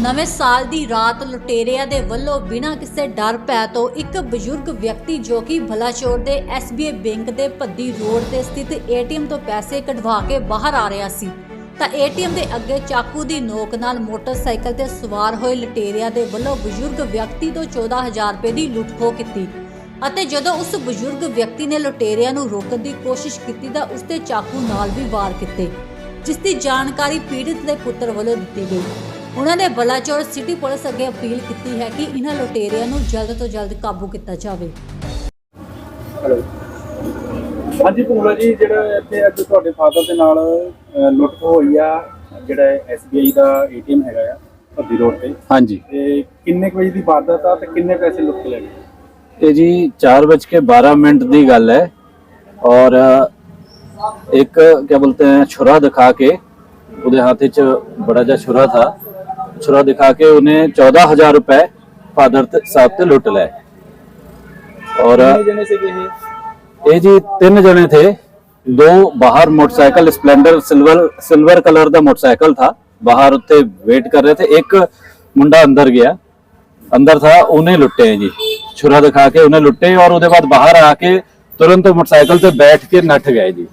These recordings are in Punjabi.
ਨਵੇਂ ਸਾਲ ਦੀ ਰਾਤ ਲੁਟੇਰਿਆਂ ਦੇ ਵੱਲੋਂ ਬਿਨਾਂ ਕਿਸੇ ਡਰ ਭੈ ਤੋਂ ਇੱਕ ਬਜ਼ੁਰਗ ਵਿਅਕਤੀ ਜੋ ਕਿ ਭਲਾਚੋਰ ਦੇ SBI ਬੈਂਕ ਦੇ ਭੱਦੀ ਰੋਡ ਤੇ ਸਥਿਤ ATM ਤੋਂ ਪੈਸੇ ਕਢਵਾ ਕੇ ਬਾਹਰ ਆ ਰਿਹਾ ਸੀ, ਤਾਂ ATM ਦੇ ਅੱਗੇ ਚਾਕੂ ਦੀ ਨੋਕ ਨਾਲ ਮੋਟਰਸਾਈਕਲ ਤੇ ਸਵਾਰ ਹੋਏ ਲੁਟੇਰਿਆਂ ਦੇ ਵੱਲੋਂ ਬਜ਼ੁਰਗ ਵਿਅਕਤੀ ਤੋਂ 14000 ਰੁਪਏ ਦੀ ਲੁੱਟ-ਖੋਹ ਕੀਤੀ ਅਤੇ ਜਦੋਂ ਉਸ ਬਜ਼ੁਰਗ ਵਿਅਕਤੀ ਨੇ ਲੁਟੇਰਿਆਂ ਨੂੰ ਰੋਕਣ ਦੀ ਕੋਸ਼ਿਸ਼ ਕੀਤੀ ਤਾਂ ਉਸ ਤੇ ਚਾਕੂ ਨਾਲ ਵੀ ਵਾਰ ਕੀਤੇ, ਜਿਸ ਦੀ ਜਾਣਕਾਰੀ ਪੀੜਤ ਦੇ ਪੁੱਤਰ ਵੱਲੋਂ ਦਿੱਤੀ ਗਈ। ਉਹਨਾਂ ਨੇ ਬਲਾਚੌਰ ਸਿਟੀ ਪੁਲਿਸ ਅੱਗੇ ਅਪੀਲ ਕੀਤੀ ਹੈ ਕਿ ਇਹਨਾਂ ਲੁਟੇਰਿਆਂ ਨੂੰ ਜਲਦ ਤੋਂ ਜਲਦ ਕਾਬੂ ਕੀਤਾ ਜਾਵੇ ਹੈਲੋ ਹਾਂਜੀ ਭੂਲਾ ਜੀ ਜਿਹੜਾ ਇੱਥੇ ਅੱਜ ਤੁਹਾਡੇ ਫਾਦਰ ਦੇ ਨਾਲ ਅਹ, ਲੁੱਟ ਖੋਹ ਹੋਈ ਆ ਜਿਹੜਾ SBI ਦਾ ATM ਹੈਗਾ ਆ ਭੱਦੀ ਰੋਡ ਤੇ ਹਾਂਜੀ ਤੇ ਕਿੰਨੇ ਕੁ ਵਜੇ ਦੀ ਵਾਰਦਾਤ ਆ ਤੇ ਕਿੰਨੇ ਪੈਸੇ ਲੁੱਟ ਕੇ ਲੈ ਗਏ ਇਹ ਜੀ 4:12 ਮਿੰਟ ਦੀ ਗੱਲ ਹੈ और एक क्या बोलते हैं छुरा दिखा के ਉਹਦੇ ਹੱਥ 'ਚ ਬੜਾ ਜਿਹਾ ਛੁਰਾ ਥਾ छुरा दिखा के उन्हें चौदह हज़ार रुपए फादर साहब से लुट लाए। और ये जी तीन जने थे। दो बाहर motorcycle Splendor silver silver colour का मोटरसाइकिल था। बाहर उत्ते वेट कर रहे थे। एक मुंडा अंदर गया। अंदर था उन्हें लुटे हैं जी। छुरा दिखा के उन्हें लुटे और उसके बाद बाहर आके तुरंत मोटरसाइकिल से बैठ के नट गए जी।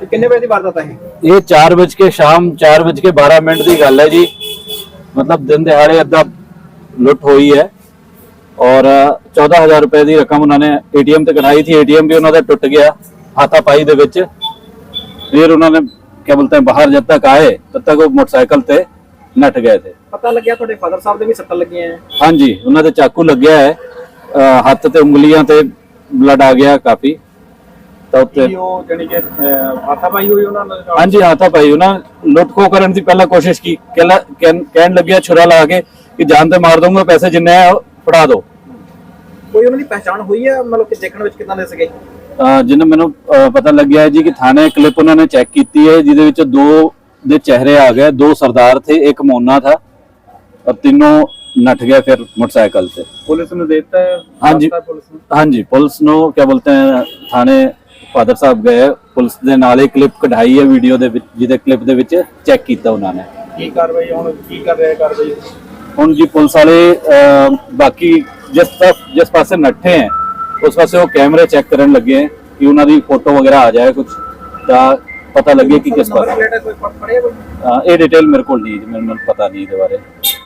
कितने बजे की वारदात है ये चार बज के शाम चार बज के बारह मिनट की गल है जी। ਮਤਲਬ ਦਿਨ ਦਿਹਾੜੇ ਅੱਧਾ ਲੁੱਟ ਹੋਈ ਹੈ ਔਰ 14000 ਰੁਪਏ ਦੀ ਰਕਮ ਉਹਨਾਂ ਨੇ ਏਟੀਐਮ ਤੇ ਕਢਾਈ ਥੀ ਏਟੀਐਮ ਵੀ ਉਹਨਾਂ ਦਾ ਟੁੱਟ ਗਿਆ ਹਾਥਾ ਪਾਈ ਦੇ ਵਿੱਚ ਫਿਰ ਉਹਨਾਂ ਨੇ क्या बोलते हैं बाहर जब तक आए तब तक वो मोटरसाइकिल ਤੇ ਨੱਠ ਗਏ थे ਪਤਾ ਲੱਗਿਆ ਤੁਹਾਡੇ ਫਾਦਰ ਸਾਹਿਬ ਦੇ ਵੀ ਸੱਟਾਂ ਲੱਗੀਆਂ ਆ ਹਾਂਜੀ ਉਹਨਾਂ ਦੇ ਚਾਕੂ ਲੱਗਿਆ ਹੈ ਅਹ ਹੱਥ ਤੇ ਉਂਗਲੀਆਂ ਤੇ ਬਲੱਡ ਆ ਗਿਆ ਕਾਫੀ ਤਾਂ ਉੱਤੇ ਕੀ ਉਹ ਜਾਨੀ ਕਿ ਹਾਥਾ ਪਾਈ ਹੋਈ ਉਹਨਾਂ ਨਾਲ ਹਾਂਜੀ ਹਾਥਾ ਭਾਈ ਉਹਨਾਂ ਲੁੱਟ ਖੋ ਕਰਨ ਦੀ ਪਹਿਲਾਂ ਕੋਸ਼ਿਸ਼ ਕੀ ਕਹਿਲਾ- ਕਹਿਣ ਕਹਿਣ ਲੱਗਿਆ ਛੁਰਾ ਲਾ ਕੇ ਕਿ ਜਾਨ ਤੇ ਮਾਰ ਦੂੰਗਾ ਪੈਸੇ ਜਿੰਨੇ ਆ ਉਹ ਫੜਾ ਦਿਓ ਕੋਈ ਉਹਨਾਂ ਦੀ ਪਹਿਚਾਣ ਹੋਈ ਹੈ ਮਤਲਬ ਕਿ ਦੇਖਣ ਵਿੱਚ ਕਿਦਾਂ ਦੇ ਸੀਗੇ ਅਹ ਜਿਹਨੂੰ ਮੈਨੂੰ ਅਹ ਪਤਾ ਲੱਗਿਆ ਹੈ ਜੀ ਕਿ ਥਾਣੇ ਕਲਿੱਪ ਉਹਨਾਂ ਨੇ ਚੈੱਕ ਕੀਤੀ ਹੈ ਜਿਹਦੇ ਵਿੱਚ ਦੋ ਦੇ ਚਿਹਰੇ ਆ ਗਏ ਦੋ ਸਰਦਾਰ ਥੇ ਇੱਕ ਮੋਨਾ ਥਾ और तीनों नट गए फिर मोटरसाइकिल से ਪੁਲਿਸ ਨੂੰ ਦੇ ਦਿੱਤਾ ਹੈ हाँ जी ਦੱਸਤਾ ਪੁਲਿਸ ਨੂੰ हाँ जी पुलिस नो क्या बोलते हैं थाने ਫਾਦਰ ਸਾਹਿਬ ਗਏ ਪੁਲਿਸ ਦੇ ਨਾਲ ਹੀ ਕਲਿੱਪ ਕਢਾਈ ਹੈ ਵੀਡੀਓ ਦੇ ਵਿੱਚ ਜਿਹਦੇ ਕਲਿੱਪ ਦੇ ਵਿੱਚ ਚੈੱਕ ਕੀਤਾ ਉਹਨਾਂ ਨੇ। ਕੀ ਕਾਰਵਾਈ ਹੁਣ ਕੀ ਕਰ ਰਿਹਾ ਕਾਰਵਾਈ? ਹੁਣ ਜੀ ਪੁਲਿਸ ਵਾਲੇ ਅਹ, ਬਾਕੀ ਜਿਸ ਤਰਫ ਜਿਸ ਪਾਸੇ ਨੱਠੇ ਹੈ ਉਸ ਪਾਸੇ ਉਹ ਕੈਮਰੇ ਚੈੱਕ ਕਰਨ ਲੱਗੇ ਹੈ ਕਿ ਉਹਨਾਂ ਦੀ ਫੋਟੋ ਵਗੈਰਾ ਆ ਜਾਏ ਕੁਝ ਤਾਂ ਪਤਾ ਲੱਗੇ ਕਿ ਕਿਸ ਪਾਸੇ। ਕੋਈ ਪੜਿਆ ਕੋਈ? ਅਹ, ਇਹ ਡਿਟੇਲ ਮੇਰੇ ਕੋਲ ਨਹੀਂ ਜੀ, ਮੈਨੂੰ ਪਤਾ ਨਹੀਂ ਇਹਦੇ ਬਾਰੇ।